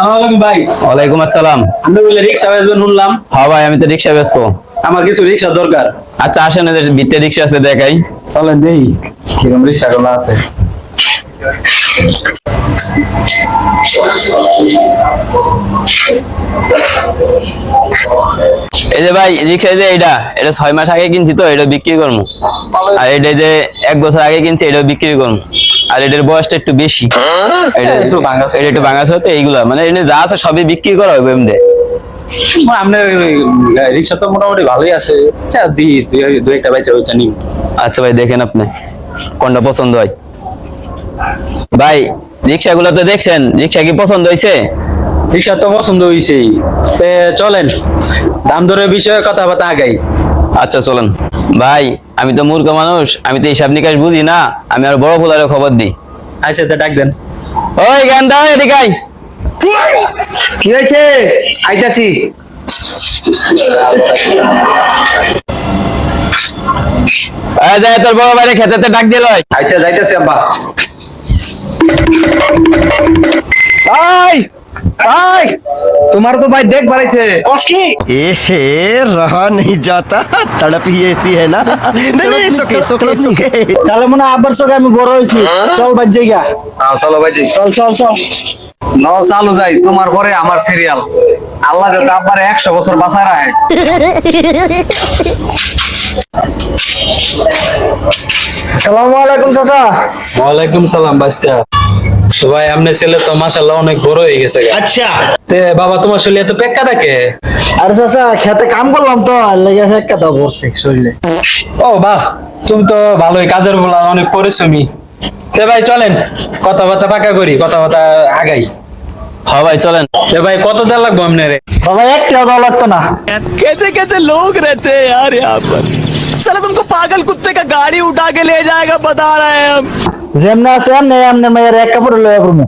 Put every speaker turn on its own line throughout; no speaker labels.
সালাম ভাই।
ওয়ালাইকুম আসসালাম।
আমি বলে রিক্সা বেচবেন শুনলাম
হ্যাঁ ভাই আমি তো রিক্সা ব্যস্ত।
আমার কিছু রিক্সা দরকার।
আচ্ছা আসেন এদের ভিতরে রিক্সা আছে দেখাই।
চলেন দেই কিরম রিক্সা গুলো আছে।
এই যে ভাই রিক্সা যে এটা এটা ছয় মাস আগে কিনছি তো এটা বিক্রি করব। আর এটা যে এক বছর আগে কিনছি এটা বিক্রি করব। আর এটার বয়সটা একটু বেশি। এটা
একটু ভাঙাচোরা।
এটা একটু ভাঙাছে তো এইগুলা। মানে এটা যা আছে সবই বিক্রি করা হবে এমনি।
আপনার রিক্সা তো মোটামুটি ভালোই আছে। আচ্ছা দি দুই- একটা বেচা নিন
আচ্ছা ভাই দেখেন আপনি। কোনটা পছন্দ হয়? ভাই রিক্সাগুলো তো দেখছেন। রিক্সা কি পছন্দ হয়েছে
রিক্সা তো পছন্দ হয়েছে চলেন। দাম দরের বিষয়ে কথাবার্তা আগাই।
আচ্ছা চলেন। ভাই আমি তো মূর্খ মানুষ আমি তো হিসাব নিকাশ বুঝি না আমি আর বড় ফুলারে খবর দিই।
আচ্ছা তো ডাক দেন।
ওই দাও এদিকে আয়।
কি হয়েছে? আইতাছি।
তোর বড় ভাইরে খেতেতে ডাক দিল।
আইতা যাইতাছি আব্বা। ভাই তোমার তো ভাই দেখ বাড়াইছে।
এ হে রহা নেই যাতা তড়পি এসি হে না। সোকে সোকে সোকে
তাহলে মনে আবার সোকে আমি বড় হয়েছি। হ্যাঁ? চল বাজ যাই গা।
হ্যাঁ, চলো বাজ
চল চল চল।
ন চালু যাই। তোমার পরে আমার সিরিয়াল আল্লাহ যাতে আবার একশো বছর বাঁচায় রাখে।
সালামু আলাইকুম চাচা।
ওয়ালাইকুম সালাম বাইস্তা তো ভাই আপনার ছেলে তো মাশাল্লাহ অনেক বড় হয়ে গেছে আচ্ছা তে বাবা তোমার ছেলে এত পেক্কা থাকে
আরে চাচা খেতে কাম করলাম তো আর লেগে ফেক্কা দাও পড়ছে শরীরে
ও বাহ তুমি তো ভালোই কাজের বলা অনেক পরিশ্রমী তে ভাই চলেন কথাবার্তা পাকা করি কথাবার্তা আগাই
হ্যাঁ ভাই চলেন
তে ভাই কত দেওয়া লাগবো আপনার
বাবা একটা দাও লাগতো না
कैसे कैसे लोग रहते हैं यार यहाँ पर साला तुमको पागल कुत्ते का गाड़ी उठा के ले जाएगा बता रहे हैं हम
যেমনে আছে এমনি এমনি মেয়ের এক কাপড় লয়ে পড়ব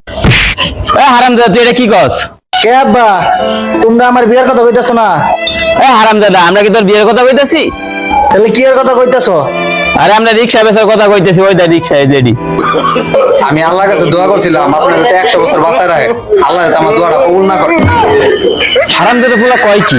এ হারাম তুই এটা কি কস?
কে আব্বা তোমরা আমার বিয়ের কথা কইতাছো না?
এ হারাম দাদা আমরা কি তোর বিয়ের কথা কইতেছি?
তাহলে কি এর কথা কইতাছো?
আরে আমরা রিক্সা বেচার কথা কইতেছি ওই দা রিক্সা এই
আমি আল্লাহর কাছে দোয়া করছিলাম আপনার যাতে একশো বছর বাঁচায় রাখে আল্লাহ যাতে আমার দোয়াটা কবুল না করে।
হারাম দাদা পুরা কয় কি?